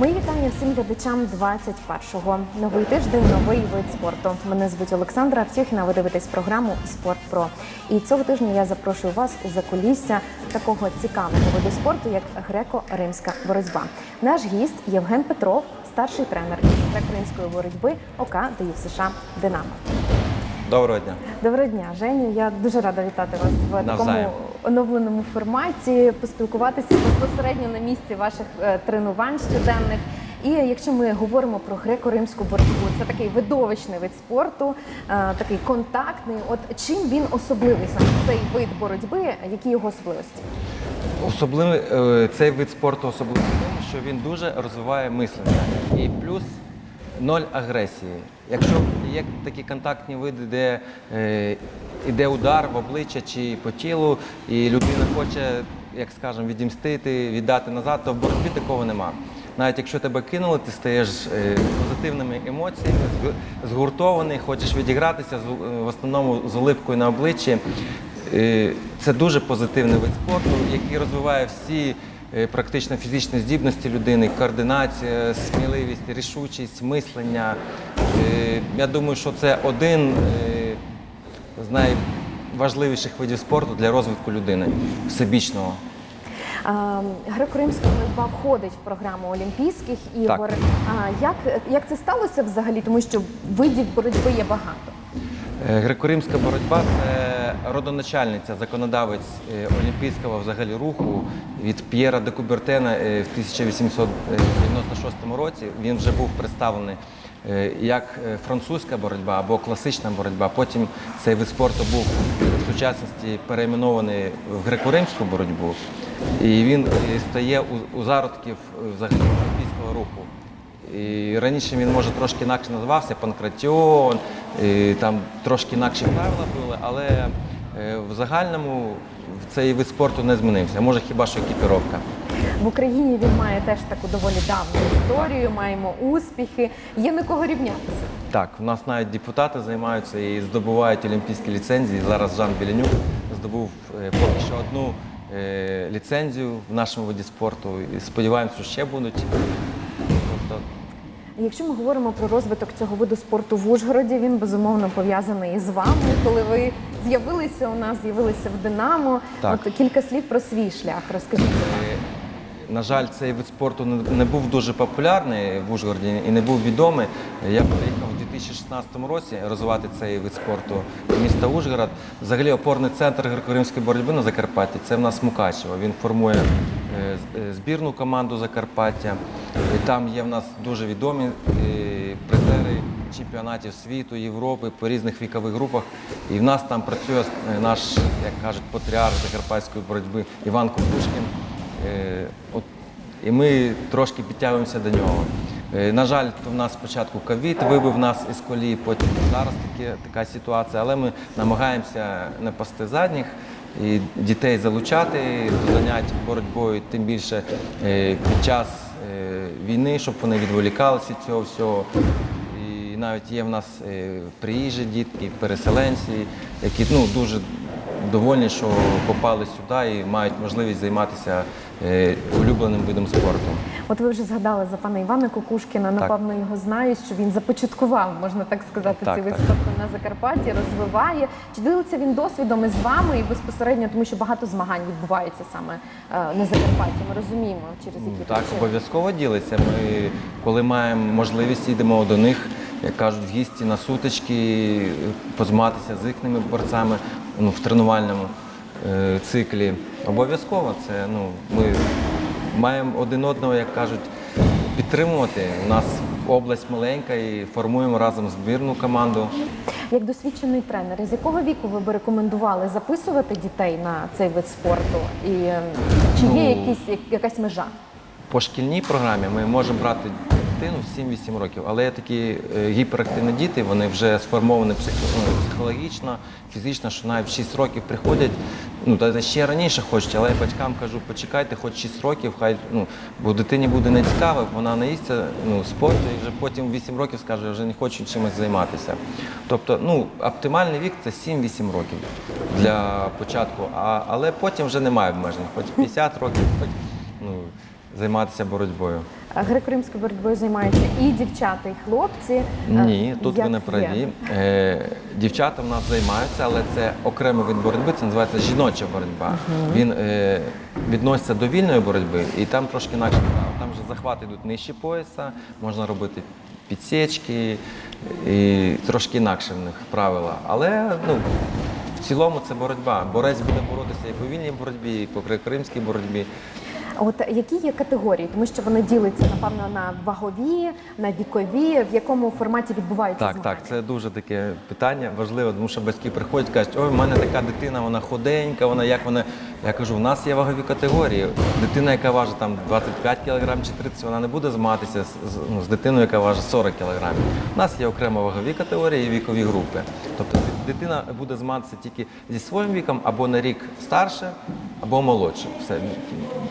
Мої вітання всім глядачам 21-го. Новий тиждень, новий вид спорту. Мене звуть Олександра Автюхіна. Ви дивитесь програму Спорт Про. І цього тижня я запрошую вас у закулісся такого цікавого виду спорту, як греко-римська боротьба. Наш гість Євген Петров, старший тренер із греко-римської боротьби ОК ДЮСШ США Динамо. Доброго дня. Доброго дня, Женю. Я дуже рада вітати вас в такому оновленому форматі, поспілкуватися безпосередньо на місці ваших е, тренувань щоденних. І якщо ми говоримо про греко-римську боротьбу, це такий видовищний вид спорту, е, такий контактний. От чим він особливий саме цей вид боротьби? Які його особливості? Особливий е, цей вид спорту особливий тому, що він дуже розвиває мислення. І плюс ноль агресії. Якщо є такі контактні види, де е, удар в обличчя чи по тілу, і людина хоче, як скажемо, відімстити, віддати назад, то в боротьбі такого нема. Навіть якщо тебе кинули, ти стаєш е, позитивними емоціями, згуртований, хочеш відігратися з- е, в основному з улипкою на обличчі. Е, Це дуже позитивний вид спорту, який розвиває всі практично фізичні здібності людини, координація, сміливість, рішучість, мислення. Е, Я думаю, що це один е, з найважливіших видів спорту для розвитку людини всебічного. Е, Греко-римська боротьба входить в програму Олімпійських ігор. Так. Як, як це сталося взагалі? Тому що видів боротьби є багато. Е, Греко-римська боротьба це родоначальниця, законодавець е, олімпійського взагалі руху від П'єра де Кубертена е, в 1896 році. Він вже був представлений е, як е, французька боротьба або класична боротьба. Потім цей вид спорту був в сучасності перейменований в греко-римську боротьбу, і він е, стає у, зародків е, взагалі олімпійського руху. І раніше він може трошки інакше називався Панкратіон, і там трошки інакші правила були, але е, в загальному цей вид спорту не змінився. Може хіба що екіпіровка. В Україні він має теж таку доволі давню історію, маємо успіхи. Є на кого рівнятися. Так, у нас навіть депутати займаються і здобувають олімпійські ліцензії. Зараз Жан Білянюк здобув е, поки що одну е, ліцензію в нашому виді спорту. І сподіваємося, що ще будуть. Якщо ми говоримо про розвиток цього виду спорту в Ужгороді, він безумовно пов'язаний із вами. Коли ви з'явилися у нас, з'явилися в Динамо. Так. От кілька слів про свій шлях. Розкажіть. Е, На жаль, цей вид спорту не був дуже популярний в Ужгороді і не був відомий. Я 2016 році розвивати цей вид спорту міста Ужгород. Взагалі опорний центр греко-римської боротьби на Закарпатті це в нас Мукачево. Він формує е, збірну команду Закарпаття. І там є в нас дуже відомі е, призери чемпіонатів світу, Європи по різних вікових групах. І в нас там працює е, наш, як кажуть, патріарх закарпатської боротьби Іван Кукушкін. І ми трошки підтягуємося до нього. Е, На жаль, то в нас спочатку ковід вибив нас із колії, потім зараз таке, така ситуація, але ми намагаємося не пасти задніх і дітей залучати до занять боротьбою, тим більше е, під час е, війни, щоб вони відволікалися від цього всього. І навіть є в нас приїжджі дітки, переселенці, які ну, дуже довольні, що попали сюди і мають можливість займатися е, улюбленим видом спорту. От ви вже згадали за пана Івана Кукушкіна. Напевно, його знають, що він започаткував, можна так сказати, Так, цей вид спорту на Закарпатті, розвиває. Чи ділиться він досвідом із вами і безпосередньо, тому що багато змагань відбувається саме е, на Закарпатті. Ми розуміємо, через які Так, обов'язково ділиться. Ми, коли маємо можливість, їдемо до них, як кажуть, в гісті на сутички, позматися з їхніми борцями ну, в тренувальному. е, циклі. Обов'язково це ну, ми маємо один одного, як кажуть, підтримувати. У нас область маленька і формуємо разом збірну команду. Як досвідчений тренер, з якого віку ви би рекомендували записувати дітей на цей вид спорту? І е, чи є Ну, якісь, якась межа? По шкільній програмі ми можемо брати дитину в 7-8 років, але такі е, гіперактивні діти, вони вже сформовані ну, психологічно, фізично, що навіть в 6 років приходять. Ну, та ще раніше хочуть, але я батькам кажу, почекайте, хоч 6 років, хай ну, бо дитині буде не цікаво, вона наїсться ну, спорту і вже потім в 8 років скаже, вже не хочу чимось займатися. Тобто, ну, оптимальний вік це 7-8 років для початку, а, але потім вже немає обмежень, хоч 50 років, хоч ну, займатися боротьбою. Греко-римською боротьбою займаються і дівчата, і хлопці. Е, Ні, тут як ви не праві. Е, дівчата в нас займаються, але це окремий вид боротьби, це називається жіноча боротьба. Він е, відноситься до вільної боротьби, і там трошки інакше. Там вже захвати йдуть нижче пояса, можна робити підсічки, і трошки інакше в них правила. Але ну, в цілому це боротьба. Борець буде боротися і по вільній боротьбі, і по греко-римській боротьбі. От які є категорії, тому що вони діляться напевно на вагові, на вікові, в якому форматі відбуваються Так, змагання? так, це дуже таке питання важливе, тому що батьки приходять, кажуть, ой, в мене така дитина, вона худенька, вона як вона. Я кажу, в нас є вагові категорії. Дитина, яка важить там 25 кг чи 30, вона не буде змагатися з, з, ну, з дитиною, яка важить 40 кг. У нас є окремо вагові категорії і вікові групи. Тобто дитина буде змагатися тільки зі своїм віком або на рік старше, або молодше. Все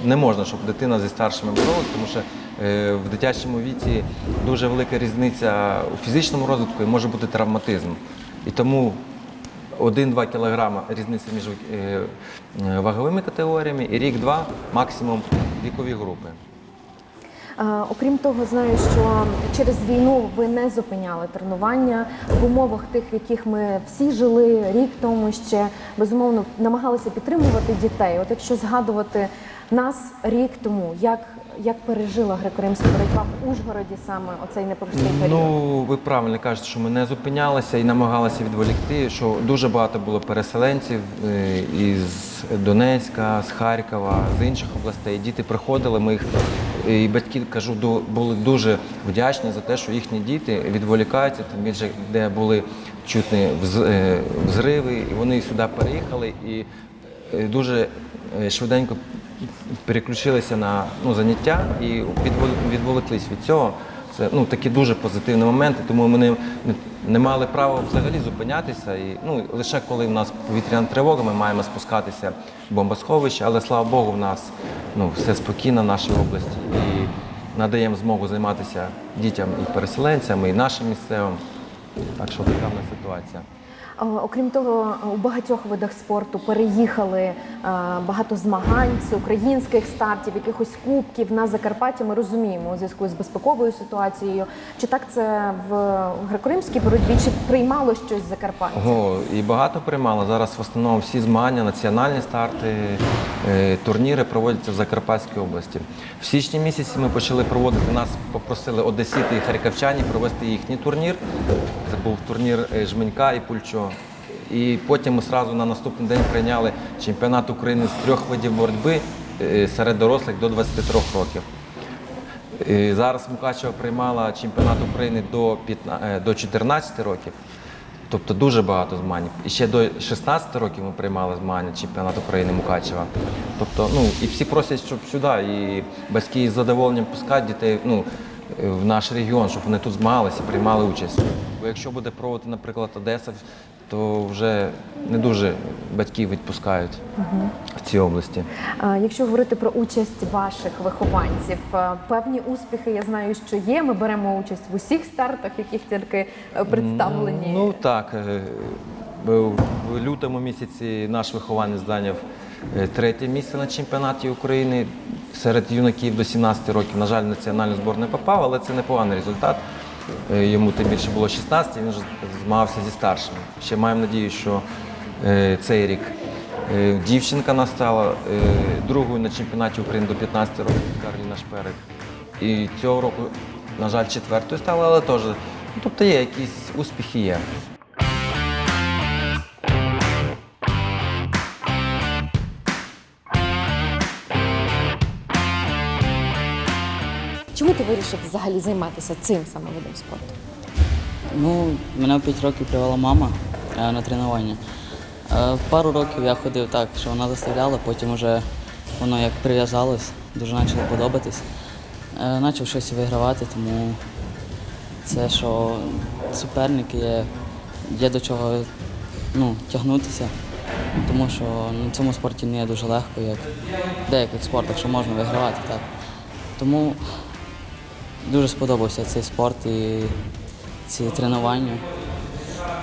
не можна, щоб дитина зі старшими боролась, тому що е, в дитячому віці дуже велика різниця у фізичному розвитку і може бути травматизм. І тому 1-2 кілограма різниця між е, ваговими категоріями і рік-два максимум вікові групи. Е, Окрім того, знаю, що через війну ви не зупиняли тренування в умовах тих, в яких ми всі жили рік тому ще безумовно намагалися підтримувати дітей. От якщо згадувати нас рік тому, як, як пережила греко-римська боротьба в Ужгороді саме оцей непростий період? Ну, ви правильно кажете, що ми не зупинялися і намагалися відволікти, що дуже багато було переселенців е, із Донецька, з Харкова, з інших областей. Діти приходили, ми їх і батьки кажу, були дуже вдячні за те, що їхні діти відволікаються, тим більше, де були чутні е, взриви, і вони сюди переїхали і е, дуже е, швиденько переключилися на ну, заняття і відвол- відволіклись від цього. Це ну, такі дуже позитивні моменти, тому ми не, не мали права взагалі зупинятися. І, ну, лише коли в нас повітряна тривога, ми маємо спускатися в бомбосховище, але слава Богу, в нас ну, все спокійно в нашій області. І надаємо змогу займатися дітям і переселенцям, і нашим місцевим. Так що така в нас ситуація. Е, Окрім того, у багатьох видах спорту переїхали е, багато змагань, з українських стартів, якихось кубків на Закарпаття. Ми розуміємо у зв'язку з безпековою ситуацією. Чи так це в греко-римській боротьбі, чи приймало щось Закарпаття? Ого, і багато приймало. Зараз в основному всі змагання, національні старти, турніри проводяться в Закарпатській області. В січні місяці ми почали проводити, нас попросили одесіти і харківчані провести їхній турнір. Це був турнір е, Жменька і Пульчо. І потім ми одразу на наступний день прийняли чемпіонат України з трьох видів боротьби е, серед дорослих до 23 років. І зараз Мукачева приймала чемпіонат України до 15, е, до 14 років. Тобто дуже багато змагань. І ще до 16 років ми приймали змагання чемпіонат України Мукачева. Тобто, ну і всі просять, щоб сюди. І батьки з задоволенням пускають дітей ну, в наш регіон, щоб вони тут змагалися, приймали участь. Бо якщо буде проводити, наприклад, Одеса, то вже не дуже батьків відпускають в цій області. Е, Якщо говорити про участь ваших вихованців, е, певні успіхи я знаю, що є. Ми беремо участь в усіх стартах, яких тільки е, представлені. Ну так. е, В лютому місяці наш вихованець зайняв третє місце на чемпіонаті України серед юнаків до 17 років. На жаль, національну зборну не попав, але це непоганий результат. Е, Йому тим більше було 16, він вже змагався зі старшими. Ще маємо надію, що е, цей рік е, дівчинка нас стала е, другою на чемпіонаті України до 15 років Карліна Шперик. І цього року, на жаль, четвертою стала, але теж. ну, Тобто є якісь успіхи є. Ти вирішив взагалі займатися цим саме видом спорту? Ну, мене в 5 років привела мама е, на тренування. Е, Пару років я ходив так, що вона заставляла, потім вже воно як прив'язалось, дуже почало подобатись. Е, Почав щось вигравати, тому це, що суперники є, є до чого ну, тягнутися, тому що на цьому спорті не є дуже легко, як в деяких спортах, що можна вигравати. так. Тому Дуже сподобався цей спорт і ці тренування.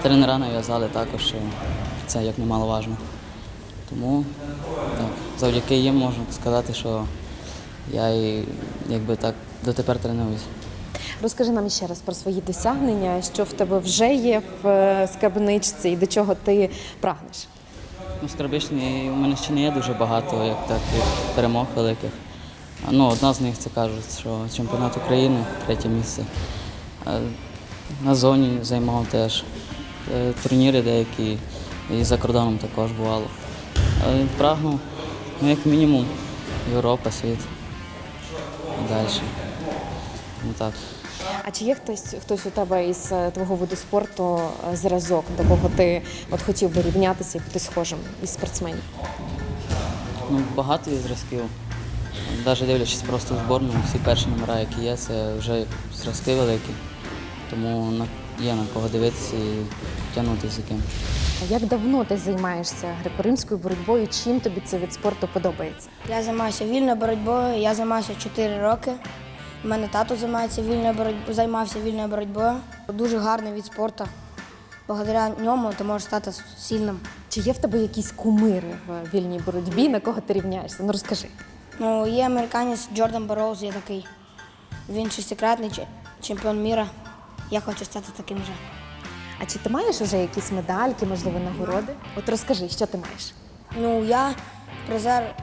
Тренера нав'язали також, що це як немаловажно. Тому так, завдяки їм можна сказати, що я і якби так дотепер тренуюсь. Розкажи нам ще раз про свої досягнення, що в тебе вже є в е, скарбничці і до чого ти прагнеш. Ну, скарбичні у мене ще не є дуже багато, як так, перемог великих. Ну, одна з них це кажуть, що чемпіонат України, третє місце. На зоні займав теж Е, турніри деякі, і за кордоном також бувало. Але прагну, ну, як мінімум, Європа, світ і далі. Ну так. А чи є хтось хтось у тебе із е, твого виду спорту е, зразок, до кого ти от хотів би рівнятися і бути схожим із спортсменів? Ну, багато є зразків. Навіть дивлячись просто в зборну, всі перші номера, які є, це вже зразки великі. Тому є на кого дивитися і тягнутися за ким. А Як давно ти займаєшся греко-римською боротьбою? Чим тобі цей вид спорту подобається? Я займаюся вільною боротьбою. Я займаюся 4 роки. У мене тато займається вільною боротьбою, займався вільною боротьбою. Дуже гарний від спорту. Благодаря ньому ти можеш стати сильним. Чи є в тебе якісь кумири в вільній боротьбі, на кого ти рівняєшся? Ну розкажи. Ну, є американець Джордан Бароуз, є такий. Він шестикратний чемпіон міра. Я хочу стати таким же. А чи ти маєш вже якісь медальки, можливо, нагороди? От розкажи, що ти маєш? Ну, я призер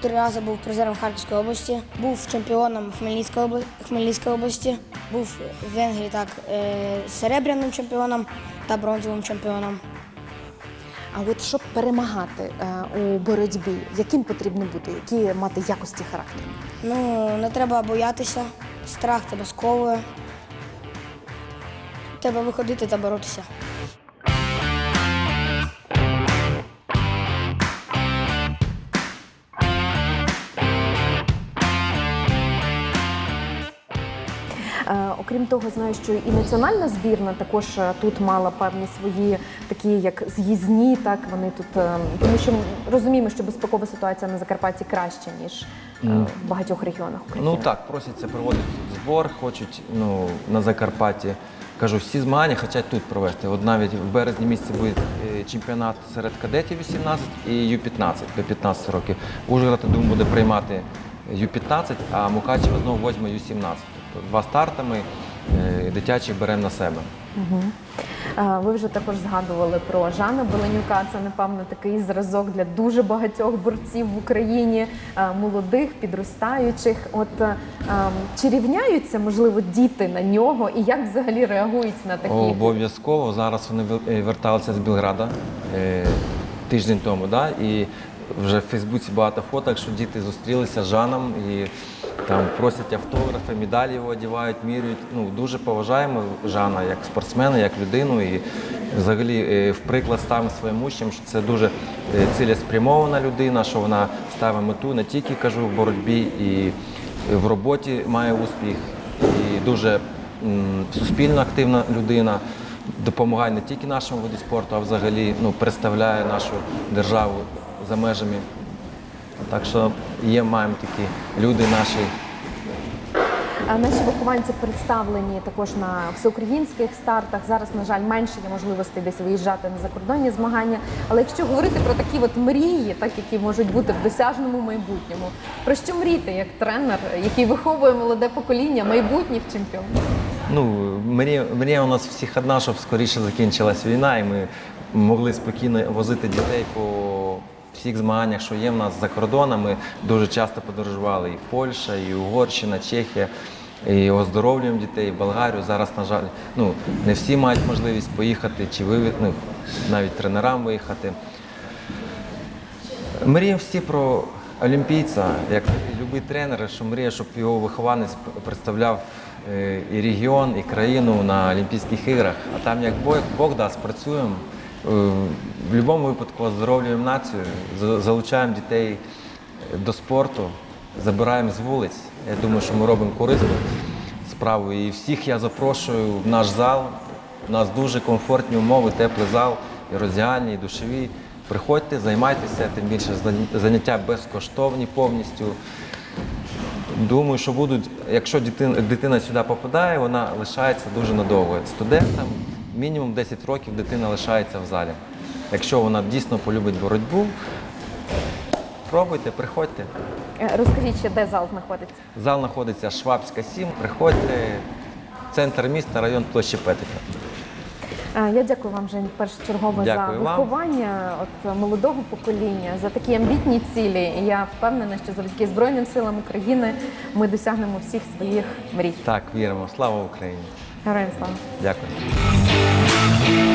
три рази був призером Харківської області, був чемпіоном Хмельницької обла- Хмельницької області, був в Венгрії так е, серебряним чемпіоном та бронзовим чемпіоном. А от щоб перемагати е, у боротьбі, яким потрібно бути, які мати якості характеру? Ну, не треба боятися, страх тебе сковує. Треба виходити та боротися. Окрім того, знаю, що і національна збірна також е, тут мала певні свої такі, як з'їзні, так вони тут, е, тому що ми розуміємо, що безпекова ситуація на Закарпатті краща ніж е, в багатьох регіонах України. Ну так, просяться проводити тут збор, хочуть ну, на Закарпатті. Кажу, всі змагання хочуть тут провести. От навіть в березні місяці буде чемпіонат серед кадетів 18 і Ю-15 до 15 років. Ужгород, я думаю, буде приймати Ю-15, а Мукачево знову возьме Ю-17. Тобто два старти ми е, дитячі беремо на себе. Е, Ви вже також згадували про Жана Беленюка. Це напевно такий зразок для дуже багатьох борців в Україні, е, молодих, підростаючих. От е, чи рівняються можливо діти на нього, і як взагалі реагують на такі? Обов'язково. Зараз вони верталися з Білграда тиждень тому. Да? І вже в Фейсбуці багато фоток, що діти зустрілися з Жаном і там просять автографи, медалі його одягають, міряють. Ну, дуже поважаємо Жана як спортсмена, як людину. І взагалі е, в приклад ставимо своїм учням, що це дуже е, цілеспрямована людина, що вона ставить мету не тільки кажу в боротьбі і в роботі має успіх, і дуже суспільно активна людина. Допомагає не тільки нашому виду спорту, а взагалі ну, представляє нашу державу за межами. Так що є, маємо такі люди наші. А Наші вихованці представлені також на всеукраїнських стартах. Зараз, на жаль, менше є можливостей десь виїжджати на закордонні змагання. Але якщо говорити про такі от мрії, так які можуть бути в досяжному майбутньому, про що мріти як тренер, який виховує молоде покоління майбутніх чемпіонів? Ну, мрія, мрія у нас всіх одна, щоб скоріше закінчилась війна, і ми могли спокійно возити дітей по всіх змаганнях, що є в нас за кордоном. Ми дуже часто подорожували і в Польща, і Угорщина, Чехія. І оздоровлюємо дітей в Болгарію. Зараз, на жаль, ну, не всі мають можливість поїхати чи виві... ну, навіть тренерам виїхати. Мріємо всі про олімпійця, як будь-який тренер, що мріє, щоб його вихованець представляв е, і регіон, і країну на Олімпійських іграх. А там як Бог дасть, працюємо. Е, В будь-якому випадку оздоровлюємо націю, залучаємо дітей до спорту, забираємо з вулиць. Я думаю, що ми робимо корисну справу. І всіх я запрошую в наш зал. У нас дуже комфортні умови, теплий зал, і роздягальні, і душові. Приходьте, займайтеся, тим більше заняття безкоштовні повністю. Думаю, що будуть, якщо дитина, дитина сюди попадає, вона лишається дуже надовго. Студентам мінімум 10 років дитина лишається в залі. Якщо вона дійсно полюбить боротьбу, пробуйте, приходьте. Е, Розкажіть ще, де зал знаходиться? Зал знаходиться Швабська 7. Приходьте, центр міста, район площі Петика. Е, Я дякую вам, Жень, першочергово Дякую за виховання от молодого покоління, за такі амбітні цілі. І я впевнена, що завдяки Збройним силам України ми досягнемо всіх своїх мрій. Так, віримо. Слава Україні! Героям слава! Дякую.